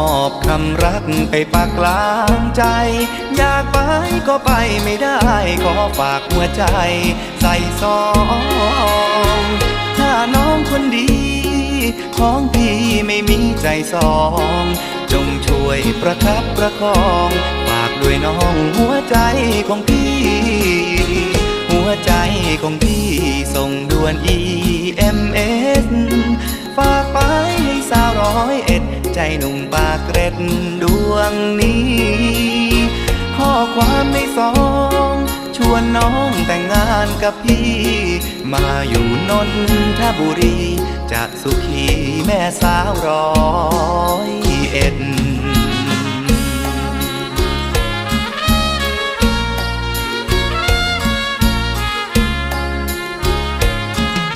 อบคำรักไปปากกลางใจ อยากไปก็ไปไม่ได้ ขอฝากหัวใจ ใส่ซอง ถ้าน้องคนดี ของพี่ไม่มีใจสอง จงช่วยประคับประคอง ฝากด้วยน้องหัวใจของพี่ หัวใจของพี่ส่งด่วน EMS ฝากไปให้สาวร้อยเอ็ด ใจหนุ่มปากเกร็ดดวงนี้ ข้อความในสอง ชวนน้องแต่งงานกับพี่ มาอยู่นนทบุรี จะสุขีแม่สาวรอ